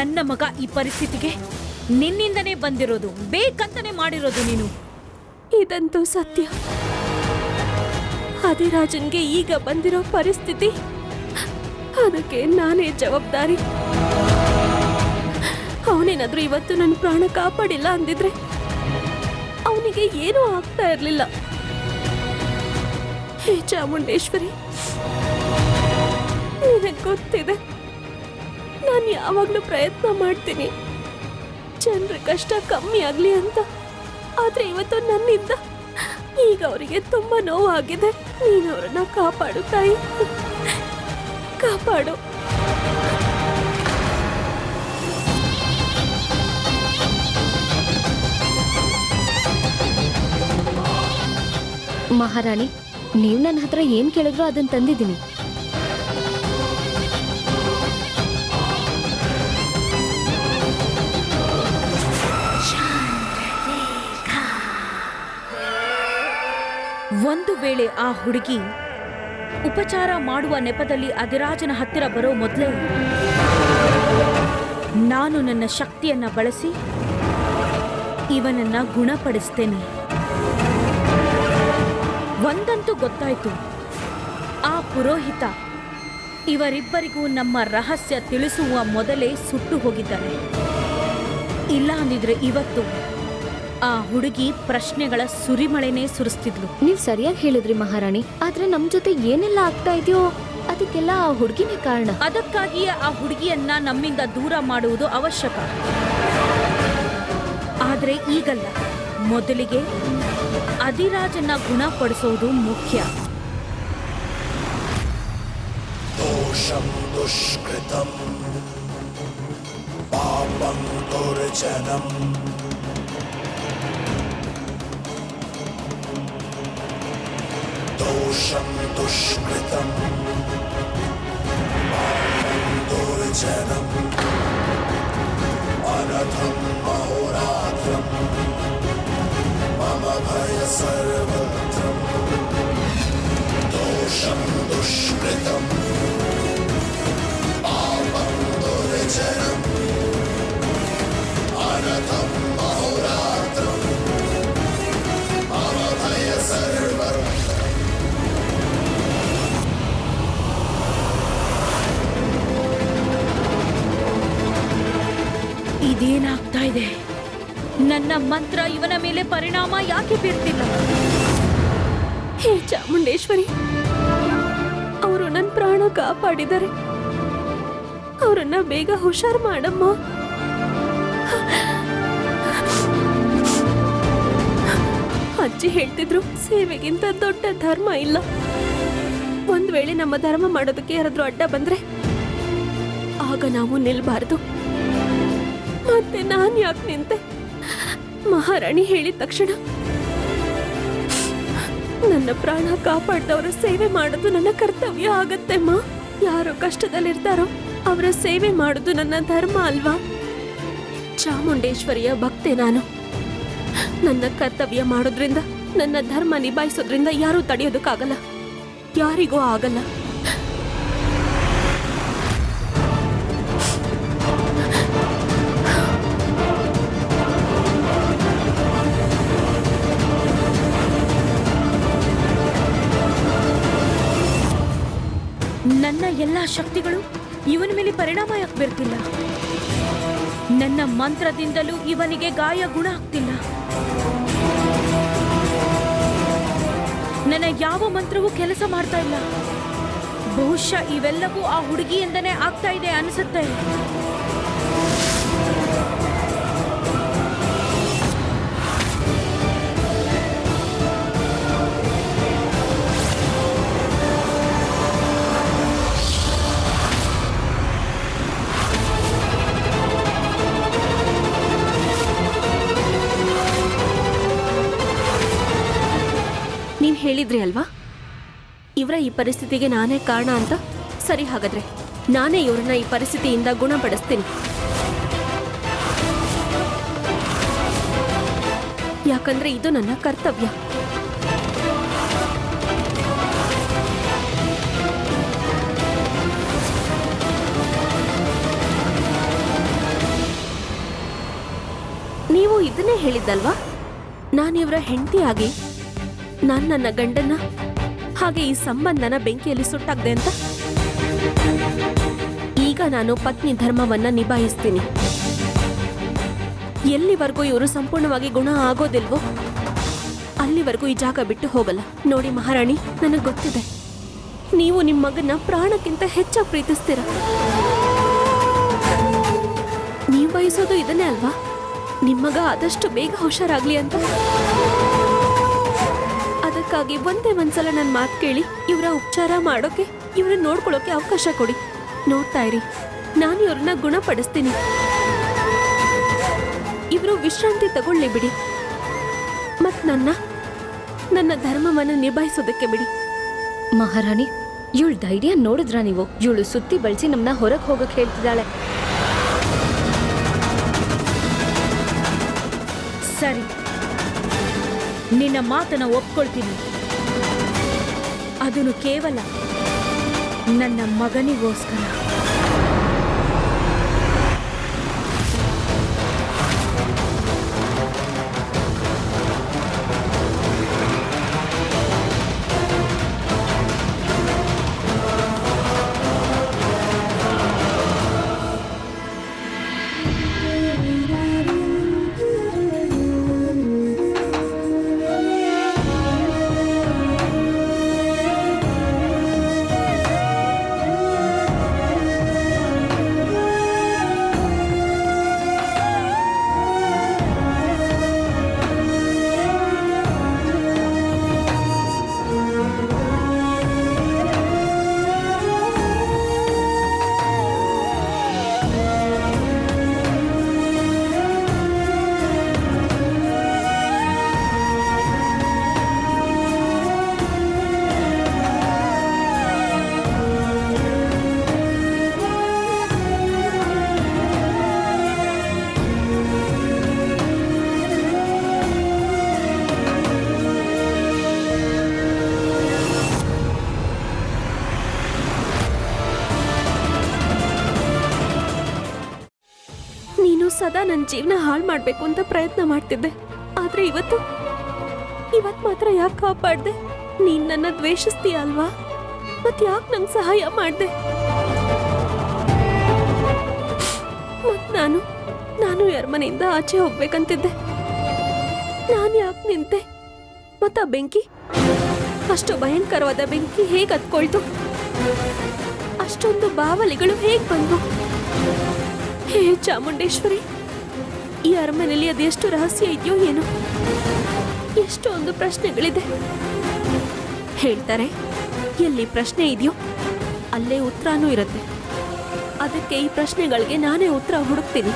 ನನ್ನ ಮಗ ಈ ಪರಿಸ್ಥಿತಿಗೆ ನಿನ್ನಿಂದನೇ ಬಂದಿರೋದು, ಬೇಕಂತನೇ ಮಾಡಿರೋದು ನೀನು. ಇದಂತೂ ಸತ್ಯ. ಅಧಿರಾಜನ್ಗೆ ಈಗ ಬಂದಿರೋ ಪರಿಸ್ಥಿತಿ, ಅದಕ್ಕೆ ನಾನೇ ಜವಾಬ್ದಾರಿ. ಅವನೇನಾದ್ರೂ ಇವತ್ತು ನನ್ನ ಪ್ರಾಣ ಕಾಪಾಡಿಲ್ಲ ಅಂದಿದ್ರೆ ಅವನಿಗೆ ಏನೂ ಆಗ್ತಾ ಇರಲಿಲ್ಲ. ಹೇ ಚಾಮುಂಡೇಶ್ವರಿ ಗೊತ್ತಿದೆ. ಯಾವಾಗಲೂ ಪ್ರಯತ್ನ ಮಾಡ್ತೀನಿ. ಜನರ ಕಷ್ಟ ಕಮ್ಮಿ ಆಗಲಿ ಅಂತ. ಆದ್ರೆ ಇವತ್ತು ನನ್ನಿಂದ ಈಗ ಅವರಿಗೆ ತುಂಬಾ ನೋವಾಗಿದೆ. ನೀನು ಅವರನ್ನ ಕಾಪಾಡು ತಾಯಿ. ಕಾಪಾಡು. ಮಹಾರಾಣಿ, ನೀವು ನನ್ನ ಹತ್ರ ಏನ್ ಕೇಳಿದ್ರು ಅದನ್ನ ತಂದಿದ್ದೀನಿ. ಒಂದು ವೇಳೆ ಆ ಹುಡುಗಿ ಉಪಚಾರ ಮಾಡುವ ನೆಪದಲ್ಲಿ ಅಧಿರಾಜನ ಹತ್ತಿರ ಬರೋ ಮೊದಲೇ ನಾನು ನನ್ನ ಶಕ್ತಿಯನ್ನ ಬಳಸಿ ಇವನನ್ನ ಗುಣಪಡಿಸ್ತೇನೆ. ಒಂದಂತೂ ಗೊತ್ತಾಯ್ತು. ಆ ಪುರೋಹಿತ ಇವರಿಬ್ಬರಿಗೂ ನಮ್ಮ ರಹಸ್ಯ ತಿಳಿಸುವ ಮೊದಲೇ ಸುಟ್ಟು ಹೋಗಿದ್ದಾನೆ. ಇಲ್ಲ ಅಂದಿದ್ರೆ ಇವತ್ತು ಆ ಹುಡುಗಿ ಪ್ರಶ್ನೆಗಳ ಸುರಿಮಳೆನೇ ಸುರಿಸ್ತಿದ್ಲು ನೀವ್ ಸರಿಯಾಗಿ ಹೇಳಿದ್ರಿ ಮಹಾರಾಣಿ ಆದ್ರೆ ನಮ್ ಜೊತೆ ಏನೆಲ್ಲ ಆಗ್ತಾ ಇದೆಯೋ ಅದಕ್ಕೆಲ್ಲ ಆ ಹುಡುಗಿನೇ ಕಾರಣ ಅದಕ್ಕಾಗಿಯೇ ಆ ಹುಡುಗಿಯನ್ನ ನಮ್ಮಿಂದ ದೂರ ಮಾಡುವುದು ಅವಶ್ಯಕ ಆದ್ರೆ ಈಗಲ್ಲ ಮೊದಲಿಗೆ ಅಧಿರಾಜನ್ನ ಗುಣಪಡಿಸೋದು ಮುಖ್ಯ दोषं दुष्कृतं पापं दुर्जनम् दोषं दुष्कृतं पापं दुर्जनम् अनथं महोरात्रं मम भय सर्वत्रम् दोषं दुष्कृतम् पापं दुर्जनम् ಇದೇನಾಗ್ತಾ ಇದೆ ನನ್ನ ಮಂತ್ರ ಇವನ ಮೇಲೆ ಪರಿಣಾಮ ಯಾಕೆ ಬೀರ್ತಿಲ್ಲ? ಹೇ ಚಾಮುಂಡೇಶ್ವರಿ, ಅವರು ನನ್ನ ಪ್ರಾಣ ಕಾಪಾಡಿದ್ದಾರೆ. ಅವರನ್ನ ಬೇಗ ಹುಷಾರ್ ಮಾಡಮ್ಮ. ಅಜ್ಜಿ ಹೇಳ್ತಿದ್ರು, ಸೇವೆಗಿಂತ ದೊಡ್ಡ ಧರ್ಮ ಇಲ್ಲ. ಒಂದ್ ವೇಳೆ ನಮ್ಮ ಧರ್ಮ ಮಾಡೋದಕ್ಕೆ ಯಾರಾದ್ರೂ ಅಡ್ಡ ಬಂದ್ರೆ, ಆಗ ನಾವು ನಿಲ್ಬಾರ್ದು. ಮತ್ತೆ ನಾನ್ ಯಾಕೆ ನಿಂತೆ? ಮಹಾರಾಣಿ ಹೇಳಿದ ತಕ್ಷಣ ನನ್ನ ಪ್ರಾಣ ಕಾಪಾಡ್ದವರ ಸೇವೆ ಮಾಡೋದು ನನ್ನ ಕರ್ತವ್ಯ ಆಗತ್ತೆಮ್ಮ ಯಾರು ಕಷ್ಟದಲ್ಲಿರ್ತಾರೋ ಅವರ ಸೇವೆ ಮಾಡೋದು ನನ್ನ ಧರ್ಮ ಅಲ್ವಾ? ಚಾಮುಂಡೇಶ್ವರಿಯ ಭಕ್ತೆ ನಾನು. ನನ್ನ ಕರ್ತವ್ಯ ಮಾಡೋದ್ರಿಂದ, ನನ್ನ ಧರ್ಮ ನಿಭಾಯಿಸೋದ್ರಿಂದ ಯಾರೂ ತಡೆಯೋದಕ್ಕಾಗಲ್ಲ. ಯಾರಿಗೂ ಆಗಲ್ಲ. ಎಲ್ಲಾ ಶಕ್ತಿಗಳು ಇವನ ಮೇಲೆ ಪರಿಣಾಮ ಯಾಕೆ ಬೀರ್ತಿಲ್ಲ ನನ್ನ ಮಂತ್ರದಿಂದಲೂ ಇವನಿಗೆ ಗಾಯ ಗುಣ ಆಗ್ತಿಲ್ಲ. ನನ್ನ ಯಾವ ಮಂತ್ರವೂ ಕೆಲಸ ಮಾಡ್ತಾ ಇಲ್ಲ. ಬಹುಶಃ ಇವೆಲ್ಲವೂ ಆ ಹುಡುಗಿಯಿಂದನೇ ಆಗ್ತಾ ಇದೆ ಅನಿಸುತ್ತೆ. ಹೇಳಿದ್ರಿ ಅಲ್ವಾ? ಇವರ ಈ ಪರಿಸ್ಥಿತಿಗೆ ನಾನೇ ಕಾರಣ ಅಂತ ಸರಿ ಹಾಗಾದ್ರೆ ನಾನೇ ಇವ್ರನ್ನ ಈ ಪರಿಸ್ಥಿತಿಯಿಂದ ಗುಣಪಡಿಸ್ತೀನಿ. ಯಾಕಂದ್ರೆ ಇದು ನನ್ನ ಕರ್ತವ್ಯ. ನೀವು ಇದನ್ನೇ ಹೇಳಿದ್ದಲ್ವಾ? ನಾನು ಇವರ ಹೆಂಡತಿಯಾಗಿ ನಾನು ನನ್ನ ಗಂಡನ್ನ, ಹಾಗೆ ಈ ಸಂಬಂಧನ ಬೆಂಕಿಯಲ್ಲಿ ಸುಟ್ಟಾಗ್ದೆ ಅಂತ? ಈಗ ನಾನು ಪತ್ನಿ ಧರ್ಮವನ್ನ ನಿಭಾಯಿಸ್ತೀನಿ. ಎಲ್ಲಿವರೆಗೂ ಇವರು ಸಂಪೂರ್ಣವಾಗಿ ಗುಣ ಆಗೋದಿಲ್ವೋ, ಅಲ್ಲಿವರೆಗೂ ಈ ಜಾಗ ಬಿಟ್ಟು ಹೋಗಲ್ಲ. ನೋಡಿ ಮಹಾರಾಣಿ, ನನಗೆ ಗೊತ್ತಿದೆ. ನೀವು ನಿಮ್ಮ ಮಗನ ಪ್ರಾಣಕ್ಕಿಂತ ಹೆಚ್ಚಾಗಿ ಪ್ರೀತಿಸ್ತೀರ? ನೀವು ಬಯಸೋದು ಇದನ್ನೇ ಅಲ್ವಾ? ನಿಮ್ಮ ಮಗ ಆದಷ್ಟು ಬೇಗ ಹುಷಾರಾಗ್ಲಿ ಅಂತ? ಅದಕ್ಕಾಗಿ ಒಂದೇ ಒಂದ್ಸಲ ನನ್ನ ಮಾತು ಕೇಳಿ, ಇವರ ಉಪಚಾರ ಮಾಡೋಕೆ, ಇವ್ರನ್ನ ನೋಡ್ಕೊಳ್ಳೋಕೆ ಅವಕಾಶ ಕೊಡಿ. ನೋಡ್ತಾ ಇರಿ, ನಾನು ಇವ್ರನ್ನ ಗುಣಪಡಿಸ್ತೀನಿ. ಇವರು ವಿಶ್ರಾಂತಿ ತಗೊಳ್ಳಿ ಬಿಡಿ. ಮತ್ ನನ್ನ ನನ್ನ ಧರ್ಮವನ್ನು ನಿಭಾಯಿಸೋದಕ್ಕೆ ಬಿಡಿ. ಮಹಾರಾಣಿ, ಇವಳು ಧೈರ್ಯ ನೋಡಿದ್ರ ನೀವು? ಇವಳು ಸುತ್ತಿ ಬಳಸಿ ನಮ್ಮನ್ನ ಹೊರಗೆ ಹೋಗಕ್ಕೆ ಹೇಳ್ತಿದ್ದಾಳೆ. ಸರಿ ನಿನ್ನ ಮಾತನ್ನ ಒಪ್ಕೊಳ್ತೀನಿ. ಅದನ್ನು ಕೇವಲ ನನ್ನ ಮಗನಿಗೋಸ್ಕರ. ಜೀವನ ಹಾಳು ಮಾಡಬೇಕು ಅಂತ ಪ್ರಯತ್ನ ಮಾಡ್ತಿದ್ದೆ. ಆದ್ರೆ ಇವತ್ತು, ಇವತ್ ಮಾತ್ರ ಯಾಕೆ ಕಾಪಾಡ್ದೆ? ನೀನ್ ನನ್ನ ದ್ವೇಷಿಸ್ತೀಯ ಅಲ್ವಾ? ಮತ್ ಯಾಕೆ ನಂಗೆ ಸಹಾಯ ಮಾಡ್ದೆ? ಮತ್ ನಾನು ನಾನು ಮನೆಯಿಂದ ಆಚೆ ಹೋಗ್ಬೇಕಂತಿದ್ದೆ. ನಾನು ಯಾಕೆ ನಿಂತೆ? ಮತ್ತ ಬೆಂಕಿ? ಅಷ್ಟು ಭಯಂಕರವಾದ ಬೆಂಕಿ ಹೇಗೆ ಹತ್ಕೊಳ್ತು? ಅಷ್ಟೊಂದು ಬಾವಲಿಗಳು ಹೇಗೆ ಬಂದು ಹೇ ಚಾಮುಂಡೇಶ್ವರಿ! ಈ ಅರಮನೆಯಲ್ಲಿ ಅದೆಷ್ಟು ರಹಸ್ಯ ಇದೆಯೋ ಏನೋ? ಎಷ್ಟೊಂದು ಪ್ರಶ್ನೆಗಳಿದೆ. ಹೇಳ್ತಾರೆ, ಎಲ್ಲಿ ಪ್ರಶ್ನೆ ಇದೆಯೋ, ಅಲ್ಲೇ ಉತ್ತರನೂ ಇರುತ್ತೆ. ಅದಕ್ಕೆ ಈ ಪ್ರಶ್ನೆಗಳಿಗೆ ನಾನೇ ಉತ್ತರ ಹುಡುಕ್ತೀನಿ.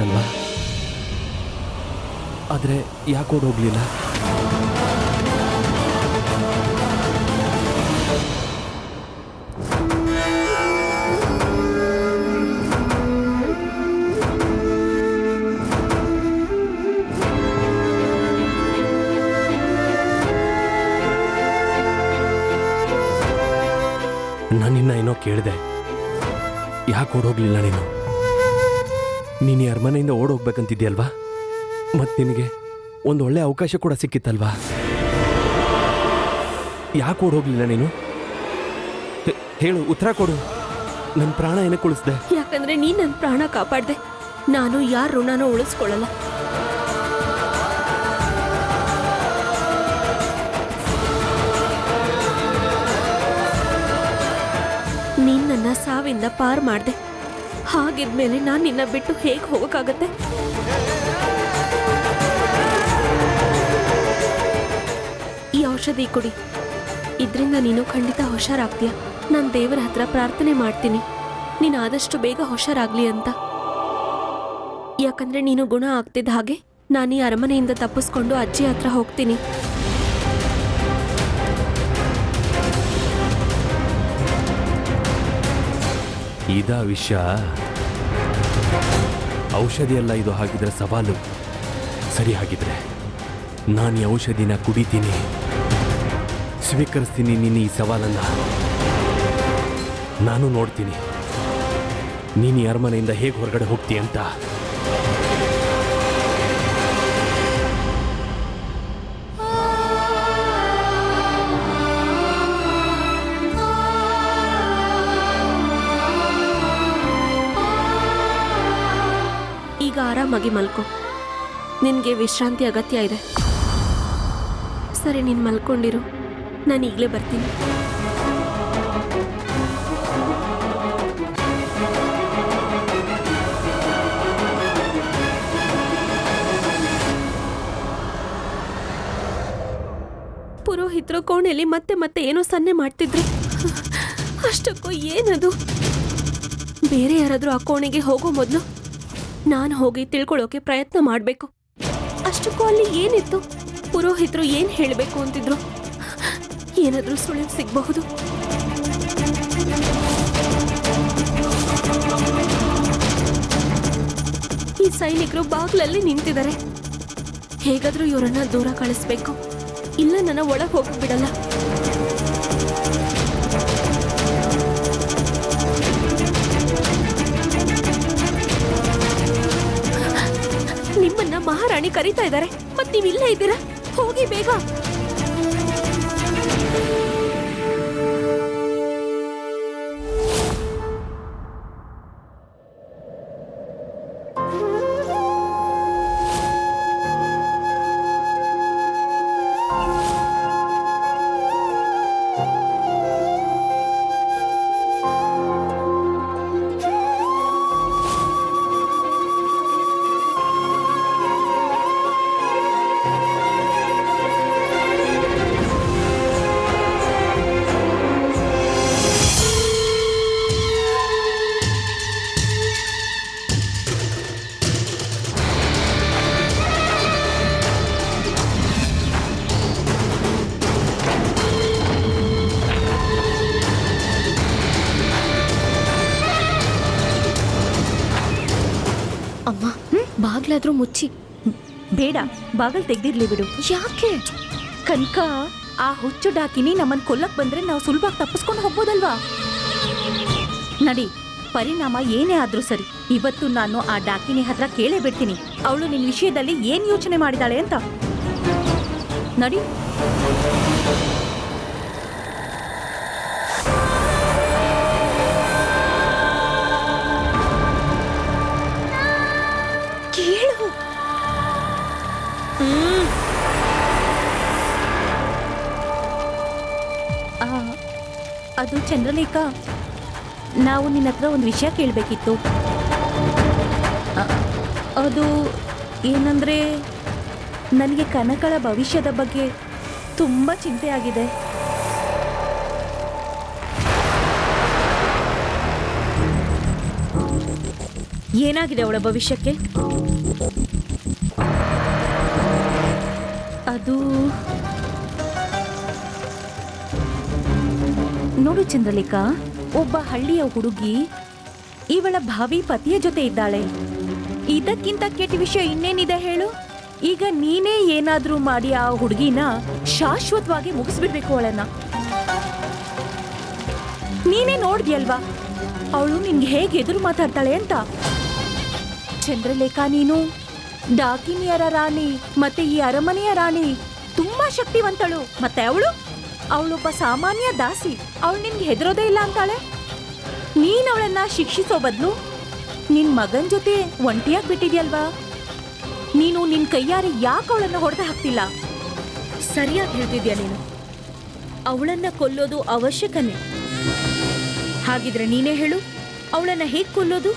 ಹೋಗ್ಬೋದಾಗಿತ್ತಲ್ವಾ ಆದರೆ ಯಾಕೆ ಓಡೋಗ್ಲಿಲ್ಲ? ನಾನಿನ್ನ ನಾನು ನಿನ್ನ ಏನೋ ಕೇಳಿದೆ. ಯಾಕೆ ಓಡೋಗ್ಲಿಲ್ಲ ನೀನು? ನೀನು ಈ ಅರಮನೆಯಿಂದ ಓಡ್ ಹೋಗ್ಬೇಕಂತಿದ್ಯಲ್ವಾ ಮತ್ತು ನಿನಗೆ ಒಂದು ಒಳ್ಳೆ ಅವಕಾಶ ಕೂಡ ಸಿಕ್ಕಿತ್ತಲ್ವಾ? ಯಾಕೆ ಓಡ್ ಹೋಗ್ಲಿಲ್ಲ ನೀನು ಹೇಳು, ಉತ್ತರ ಕೊಡು. ನನ್ನ ಪ್ರಾಣ ಏನಕ್ಕೆ ಉಳಿಸ್ದೆ ಯಾಕಂದ್ರೆ ನೀನು ನನ್ನ ಪ್ರಾಣ ಕಾಪಾಡ್ದೆ. ನಾನು ಯಾರು ಋಣನೂ ಉಳಿಸ್ಕೊಳ್ಳಲ್ಲ. ನೀನ್ ನನ್ನ ಸಾವಿಂದ ಪಾರ್ ಮಾಡ್ದೆ. ಹಾಗಿದ್ಮೇಲೆ ನಾನು ನಿನ್ನ ಬಿಟ್ಟು ಹೇಗೆ ಹೋಗೋಕ್ಕಾಗತ್ತೆ? ಈ ಔಷಧಿ ಕೊಡಿ. ಇದರಿಂದ ನೀನು ಖಂಡಿತ ಹುಷಾರಾಗ್ತೀಯ. ನಾನು ದೇವರ ಹತ್ರ ಪ್ರಾರ್ಥನೆ ಮಾಡ್ತೀನಿ. ನೀನು ಆದಷ್ಟು ಬೇಗ ಹುಷಾರಾಗ್ಲಿ ಅಂತ. ಯಾಕಂದ್ರೆ ನೀನು ಗುಣ ಆಗ್ತಿದ್ದ ಹಾಗೆ ನಾನು ಈ ಅರಮನೆಯಿಂದ ತಪ್ಪಿಸ್ಕೊಂಡು ಅಜ್ಜಿ ಹತ್ರ ಹೋಗ್ತೀನಿ. ಇದಾ ವಿಷ. ಅಲ್ಲ ಇದು ಹಾಗಿದ್ರೆ ಸವಾಲು. ಸರಿ ಹಾಗಿದ್ರೆ ನಾನು ಈ ಔಷಧಿನ ಕುಡಿತೀನಿ. ಸ್ವೀಕರಿಸ್ತೀನಿ ನಿನ್ನ ಈ ಸವಾಲನ್ನ. ನಾನು ನೋಡ್ತೀನಿ. ನೀನು ಅರಮನೆಯಿಂದ ಹೇಗೆ ಹೊರಗಡೆ ಹೋಗ್ತೀಯ ಅಂತ. ಆರಾಮಾಗಿ ಮಲ್ಕೋ. ನಿನಗೆ ವಿಶ್ರಾಂತಿ ಅಗತ್ಯ ಇದೆ. ಸರಿ, ನೀನು ಮಲ್ಕೊಂಡಿರು. ನಾನು ಈಗಲೇ ಬರ್ತೀನಿ. ಪುರೋಹಿತರು ಕೋಣೆಯಲ್ಲಿ ಮತ್ತೆ ಮತ್ತೆ ಏನೋ ಸನ್ನೆ ಮಾಡ್ತಿದ್ರು. ಅಷ್ಟಕ್ಕೂ ಏನದು? ಬೇರೆ ಯಾರಾದರೂ ಆ ಕೋಣೆಗೆ ಹೋಗೋ ಮೊದಲು ನಾನು ಹೋಗಿ ತಿಳ್ಕೊಳ್ಳೋಕೆ ಪ್ರಯತ್ನ ಮಾಡಬೇಕು. ಅಷ್ಟಕ್ಕೂ ಅಲ್ಲಿ ಏನಿತ್ತು? ಪುರೋಹಿತರು ಏನು ಹೇಳಬೇಕು ಅಂತಿದ್ರು? ಏನಾದರೂ ಸುಳಿವು ಸಿಗಬಹುದು? ಈ ಸೈನಿಕರು ಬಾಗ್ಲಲ್ಲಿ ನಿಂತಿದ್ದಾರೆ. ಹೇಗಾದರೂ ಇವರನ್ನ ದೂರ ಕಳಿಸ್ಬೇಕು. ಇಲ್ಲ ನನ್ನ ಒಳಗೆ ಹೋಗಕ್ ಬಿಡಲ್ಲ ಮಹಾರಾಣಿ ಕರೀತಾ ಇದ್ದಾರೆ. ಮತ್ ನೀವ್ ಇಲ್ಲೇ ಇದ್ದೀರಾ? ಹೋಗಿ ಬೇಗ. ಬಾಗ್ಲಾದ್ರೂ ಮುಚ್ಚಿ. ಬೇಡ ಬಾಗಲ್ ತೆಗ್ದಿರ್ಲಿ ಬಿಡು. ಯಾಕೆ? ಕನಕ ಆ ಹುಚ್ಚು ಡಾಕಿನಿ ನಮ್ಮನ್ ಕೊಲ್ಲಕ್ ಬಂದ್ರೆ ನಾವು ಸುಲಭವಾಗಿ ತಪ್ಪಿಸ್ಕೊಂಡು ಹೋಗ್ಬೋದಲ್ವಾ? ನಡಿ ಪರಿಣಾಮ ಏನೇ ಆದ್ರೂ ಸರಿ. ಇವತ್ತು ನಾನು ಆ ಡಾಕಿನಿ ಹತ್ರ ಕೇಳೇ ಬಿಡ್ತೀನಿ. ಅವಳು ನಿನ್ನ ವಿಷಯದಲ್ಲಿ ಏನು ಯೋಚನೆ ಮಾಡಿದಾಳೆ ಅಂತ. ನಡಿ. ಅದು ಚಂದ್ರಲೇಖ. ನಾವು ನಿನ್ನ ಹತ್ರ ಒಂದು ವಿಷಯ ಕೇಳಬೇಕಿತ್ತು. ಅದು ಏನಂದ್ರೆ, ನನಗೆ ಕನಕಳ ಭವಿಷ್ಯದ ಬಗ್ಗೆ ತುಂಬ ಚಿಂತೆ ಆಗಿದೆ. ಏನಾಗಿದೆ ಅವಳ ಭವಿಷ್ಯಕ್ಕೆ? ಅದು ನೋಡು ಚಂದ್ರಲೇಖಾ, ಒಬ್ಬ ಹಳ್ಳಿಯ ಹುಡುಗಿ ಇವಳ ಭಾವಿ ಪತಿಯ ಜೊತೆ ಇದ್ದಾಳೆ. ಇದಕ್ಕಿಂತ ಕೆಟ್ಟ ವಿಷಯ ಇನ್ನೇನಿದೆ ಹೇಳು? ಈಗ ನೀನೇ ಏನಾದ್ರೂ ಮಾಡಿ ಆ ಹುಡುಗಿನ ಶಾಶ್ವತವಾಗಿ ಮುಗಿಸ್ಬಿಡ್ಬೇಕು ಅವಳನ್ನ. ನೀನೇ ನೋಡಿದ್ಯಲ್ವಾ? ಅವಳು ನಿನ್ಗೆ ಹೇಗೆ ಎದುರು ಮಾತಾಡ್ತಾಳೆ ಅಂತ? ಚಂದ್ರಲೇಖಾ, ನೀನು ಡಾಕಿನಿಯರ ರಾಣಿ, ಮತ್ತೆ ಈ ಅರಮನೆಯ ರಾಣಿ, ತುಂಬಾ ಶಕ್ತಿವಂತಳು. ಮತ್ತೆ ಅವಳು? ಅವಳೊಬ್ಬ ಸಾಮಾನ್ಯ ದಾಸಿ. ಅವಳು ನಿನ್ಗೆ ಹೆದರೋದೇ ಇಲ್ಲ ಅಂತಾಳೆ? ನೀನ್ ಅವಳನ್ನ ಶಿಕ್ಷಿಸೋ ಬದಲು ನಿನ್ ಮಗನ್ ಜೊತೆ ಒಂಟಿಯಾಗಿ ಬಿಟ್ಟಿದ್ಯಲ್ವಾ? ನೀನು ನಿನ್ ಕೈಯಾರೆ ಯಾಕೆ ಅವಳನ್ನ ಹೊಡೆದ ಹಾಕ್ತಿಲ್ಲ? ಸರಿಯಾಗಿ ಹೇಳ್ತಿದ್ಯಾ ನೀನು? ಅವಳನ್ನ ಕೊಲ್ಲೋದು ಅವಶ್ಯಕನೇ. ಹಾಗಿದ್ರೆ ನೀನೇ ಹೇಳು, ಅವಳನ್ನ ಹೇಗ್ ಕೊಲ್ಲೋದು?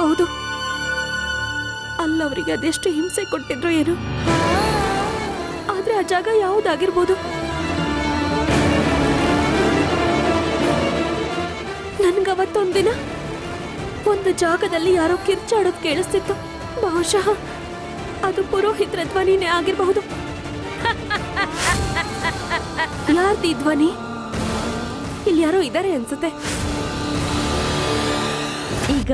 ಸಿಗ್ಬಹುದು ಅಲ್ಲವರಿಗೆ ಅದೆಷ್ಟು ಹಿಂಸೆ ಕೊಟ್ಟಿದ್ರು ಏನು? ಆದ್ರೆ ಆ ಜಾಗ ಯಾವುದಾಗಿರ್ಬೋದು? ನನ್ಗವತ್ತೊಂದಿನ ಒಂದು ಜಾಗದಲ್ಲಿ ಯಾರೋ ಕಿರ್ಚಾಡೋದ್ ಕೇಳಿಸ್ತಿತ್ತು. ಬಹುಶಃ ಅದು ಪುರೋಹಿತ್ರ ಧ್ವನಿನೇ ಆಗಿರಬಹುದು. ಯಾರ್ದಿ ಧ್ವನಿ? ಇಲ್ಲಿ ಯಾರೋ ಇದ್ದಾರೆ ಅನ್ಸುತ್ತೆ. ಈಗ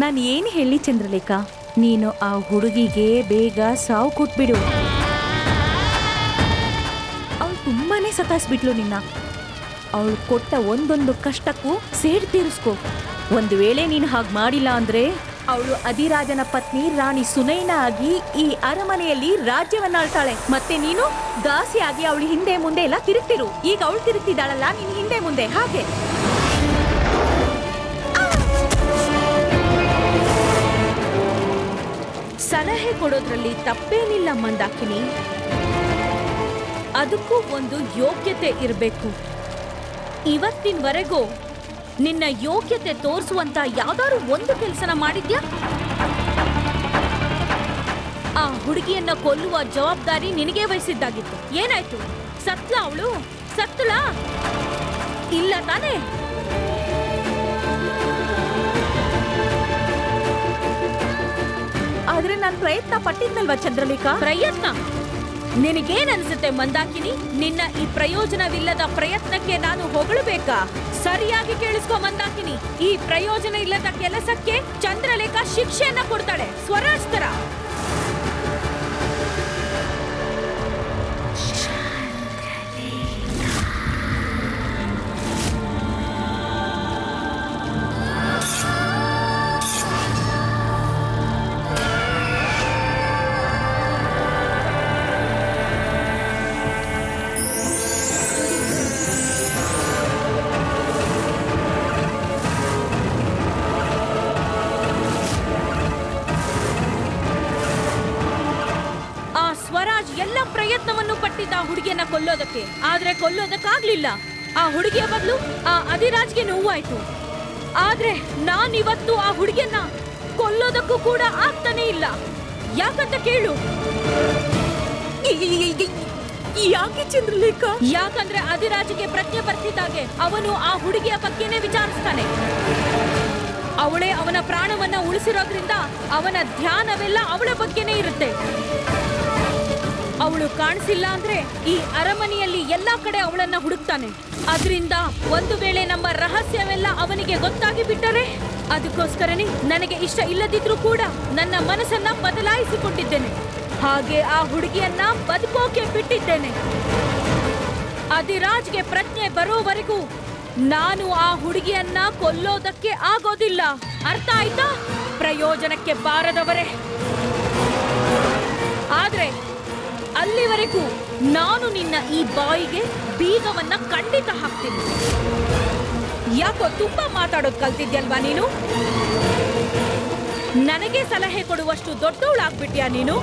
ನಾನು ಏನು ಹೇಳಿ ಚಂದ್ರಲೇಖಾ? ನೀನು ಆ ಹುಡುಗಿಗೆ ಬೇಗ ಸಾವು ಕೊಟ್ಬಿಡು. ಅವಳು ತುಂಬಾನೇ ಸತಾಯಿಸ್ಬಿಟ್ಲು ನಿನ್ನ. ಅವಳು ಕೊಟ್ಟ ಒಂದೊಂದು ಕಷ್ಟಕ್ಕೂ ಸೇಡ್ ತೀರಿಸ್ಕೊ. ಒಂದು ವೇಳೆ ನೀನು ಹಾಗೆ ಮಾಡಿಲ್ಲ ಅಂದ್ರೆ ಅವಳು ಅಧಿರಾಜನ ಪತ್ನಿ ರಾಣಿ ಸುನೈನ ಆಗಿ ಈ ಅರಮನೆಯಲ್ಲಿ ರಾಜ್ಯವನ್ನಾಳ್ತಾಳೆ. ಮತ್ತೆ ನೀನು ದಾಸಿಯಾಗಿ ಅವಳು ಹಿಂದೆ ಮುಂದೆ ಎಲ್ಲ ತಿರುಗ್ತಿರು. ಈಗ ಅವಳು ತಿರುಗ್ತಿದ್ದಾಳಲ್ಲ, ನೀನು ಹಿಂದೆ ಮುಂದೆ. ಹಾಗೆ. ಸಲಹೆ ಕೊಡೋದ್ರಲ್ಲಿ ತಪ್ಪೇನಿಲ್ಲ ಮಂದಾಕಿನಿ. ಅದಕ್ಕೂ ಒಂದು ಯೋಗ್ಯತೆ ಇರಬೇಕು. ಇವತ್ತಿನವರೆಗೂ ನಿನ್ನ ಯೋಗ್ಯತೆ ತೋರಿಸುವಂತ ಯಾವ್ದಾದ್ರು ಒಂದು ಕೆಲಸನ ಮಾಡಿದ್ಯಾ? ಆ ಹುಡುಗಿಯನ್ನ ಕೊಲ್ಲುವ ಜವಾಬ್ದಾರಿ ನಿನಗೆ ವಹಿಸಿದ್ದಾಗಿತ್ತು. ಏನಾಯ್ತು? ಸತ್ಲ ಅವಳು? ಸತ್ಲ? ಇಲ್ಲ ತಾನೇ? ನಾನು ಪ್ರಯತ್ನ ಪಟ್ಟಿದ್ನಲ್ವಾ ಚಂದ್ರಲೇಖಾ? ಪ್ರಯತ್ನ? ನಿನಗೇನ್ ಅನ್ಸುತ್ತೆ ಮಂದಾಕಿನಿ? ನಿನ್ನ ಈ ಪ್ರಯೋಜನವಿಲ್ಲದ ಪ್ರಯತ್ನಕ್ಕೆ ನಾನು ಹೊಗಳಬೇಕಾ? ಸರಿಯಾಗಿ ಕೇಳಿಸ್ಕೊ ಮಂದಾಕಿನಿ. ಈ ಪ್ರಯೋಜನ ಇಲ್ಲದ ಕೆಲಸಕ್ಕೆ ಚಂದ್ರಲೇಖಾ ಶಿಕ್ಷೆಯನ್ನ ಕೊಡ್ತಾಳೆ. ಸ್ವರಾಜ್ ತರ ಕೊಲ್ಲೋದಕ್ಕೆ. ಆದ್ರೆ ಕೊಲ್ಲೋದಕ್ಕಾಗ್ಲಿಲ್ಲ. ಆ ಹುಡುಗಿಯ ಬದಲು ಆ ಅಧಿರಾಜ್ಗೆ ನೋವಾಯ್ತು. ಆದ್ರೆ ನಾನಿವತ್ತು ಆ ಹುಡುಗಿಯನ್ನ ಕೊಲ್ಲೋದಕ್ಕೂ ಕೂಡ ಆಗ್ತಾನೆ ಇಲ್ಲ. ಯಾಕಂತ ಕೇಳು. ಯಾಕೆ ಚಂದ್ರಲೇಖ? ಯಾಕಂದ್ರೆ ಅಧಿರಾಜ್ಗೆ ಪ್ರಜ್ಞೆ ಬರ್ತಿದ್ದಾಗೆ ಅವನು ಆ ಹುಡುಗಿಯ ಬಗ್ಗೆನೇ ವಿಚಾರಿಸ್ತಾನೆ. ಅವಳೇ ಅವನ ಪ್ರಾಣವನ್ನ ಉಳಿಸಿರೋದ್ರಿಂದ ಅವನ ಧ್ಯಾನವೆಲ್ಲ ಅವಳ ಬಗ್ಗೆನೇ ಇರುತ್ತೆ. ಅವಳು ಕಾಣಿಸಿಲ್ಲ ಅಂದ್ರೆ ಈ ಅರಮನೆಯಲ್ಲಿ ಎಲ್ಲಾ ಕಡೆ ಅವಳನ್ನ ಹುಡುಕ್ತಾನೆ. ಅದರಿಂದ ಒಂದು ವೇಳೆ ನಮ್ಮ ರಹಸ್ಯವೆಲ್ಲ ಅವನಿಗೆ ಗೊತ್ತಾಗಿ ಬಿಟ್ಟರೆ, ಅದಕ್ಕೋಸ್ಕರನೇ ನನಗೆ ಇಷ್ಟ ಇಲ್ಲದಿದ್ರೂ ಕೂಡ ನನ್ನ ಮನಸ್ಸನ್ನ ಬದಲಾಯಿಸಿಕೊಂಡಿದ್ದೇನೆ. ಹಾಗೆ ಆ ಹುಡುಗಿಯನ್ನ ಬದುಕೋಕೆ ಬಿಟ್ಟಿದ್ದೇನೆ. ಅದಿರಾಜ್ಗೆ ಪ್ರಜ್ಞೆ ಬರೋವರೆಗೂ ನಾನು ಆ ಹುಡುಗಿಯನ್ನ ಕೊಲ್ಲೋದಕ್ಕೆ ಆಗೋದಿಲ್ಲ. ಅರ್ಥ ಆಯ್ತಾ? ಪ್ರಯೋಜನಕ್ಕೆ ಬಾರದವರೇ. ಆದ್ರೆ ಅಲ್ಲಿವರೆಗೂ ನಾನು ನಿನ್ನ ಈ ಬಾಯಿಗೆ ಬೀಗವನ್ನ ಖಂಡಿತ ಹಾಕ್ತೀನಿ. ಯಾಕೋ ತುಂಬಾ ಮಾತಾಡೋದ್ ಕಲ್ತಿದ್ಯಲ್ವಾ ನೀನು? ನನಗೆ ಸಲಹೆ ಕೊಡುವಷ್ಟು ದೊಡ್ಡವಳಾಗ್ಬಿಟ್ಯಾ ನೀನು?